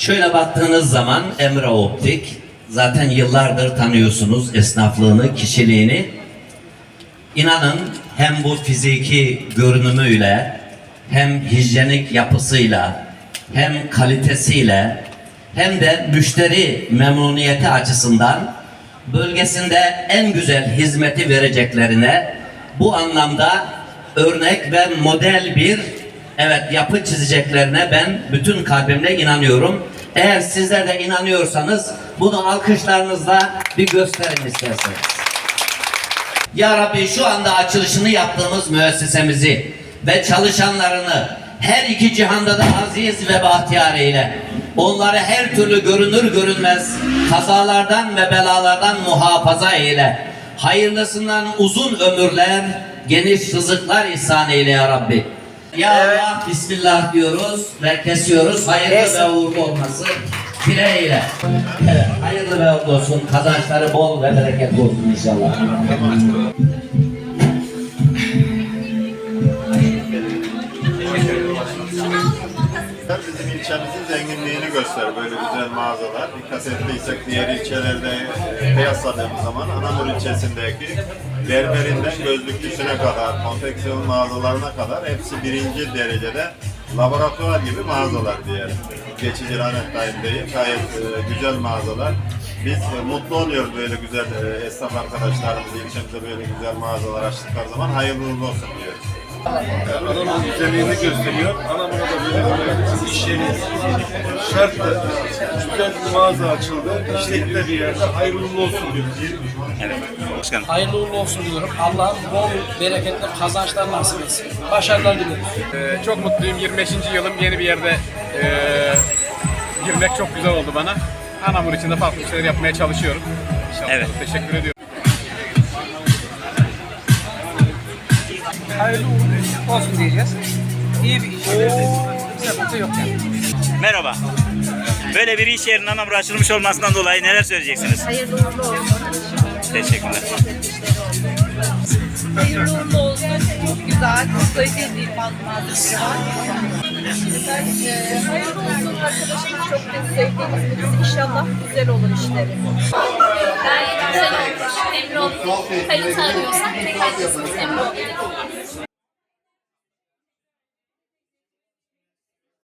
Şöyle baktığınız zaman Emre Optik zaten yıllardır tanıyorsunuz esnaflığını, kişiliğini. İnanın hem bu fiziki görünümüyle hem hijyenik yapısıyla hem kalitesiyle hem de müşteri memnuniyeti açısından bölgesinde en güzel hizmeti vereceklerine bu anlamda örnek ve model bir evet yapı çizeceklerine ben bütün kalbimle inanıyorum. Eğer sizler de inanıyorsanız bunu alkışlarınızla bir gösterin isterseniz. Ya Rabbi şu anda açılışını yaptığımız müessesemizi ve çalışanlarını her iki cihanda da aziz ve bahtiyar eyle. Onları her türlü görünür görünmez kazalardan ve belalardan muhafaza eyle. Hayırlısından uzun ömürler, geniş rızıklar ihsan eyle ya Rabbi. Ya Allah Bismillah diyoruz ve kesiyoruz. Hayırlı ve uğurlu olması dileğiyle. Evet, hayırlı ve uğurlu olsun. Kazançları bol ve bereketli olsun inşallah. Bizim ilçemizin zenginliğini gösterir böyle güzel mağazalar. Dikkat ettiysek diğer ilçelerde e, kıyasladığımız zaman Anamur ilçesindeki berberinden gözlüklüsüne kadar, konfeksiyon mağazalarına kadar hepsi birinci derecede laboratuvar gibi mağazalar diyelim. Geçici lanet dahil gayet e, güzel mağazalar. Biz e, mutlu oluyoruz böyle güzel e, esnaf arkadaşlarımız ilçemizde böyle güzel mağazalar açtıkları zaman hayırlı olsun diyoruz. Anamur güzelliğini gösteriyor. Anamur'da böyle bir iş yeri şartlı. Güzel bir mağaza açıldı. İşlekte bir yerde hayırlı uğurlu olsun diyoruz. Hayırlı uğurlu olsun diyorum. Allah bol bereketli kazançlar nasip etsin. Başarılar diliyorum. Ee, çok mutluyum. 25. yılım yeni bir yerde ee, girmek çok güzel oldu bana. Anamur için de farklı şeyler yapmaya çalışıyorum. İnşallah. Evet. Teşekkür ediyorum. Hayırlı uğurlu olsun diyeceğiz. İyi bir iş. Sıkıntı yok yani. Merhaba. Böyle bir iş yerinin Anamur açılmış olmasından dolayı neler söyleyeceksiniz? Hayırlı uğurlu olsun. Teşekkürler. Hayırlı uğurlu olsun. Çok güzel. Çok kaliteli bir malzemeleri var. Ee, hayırlı olsun arkadaşım. Çok da sevdiğimiz birisi. İnşallah güzel olur işleri. Gayet güzel. Memnun oldum. Kalite arıyorsak direkt herkesimiz memnun olduk.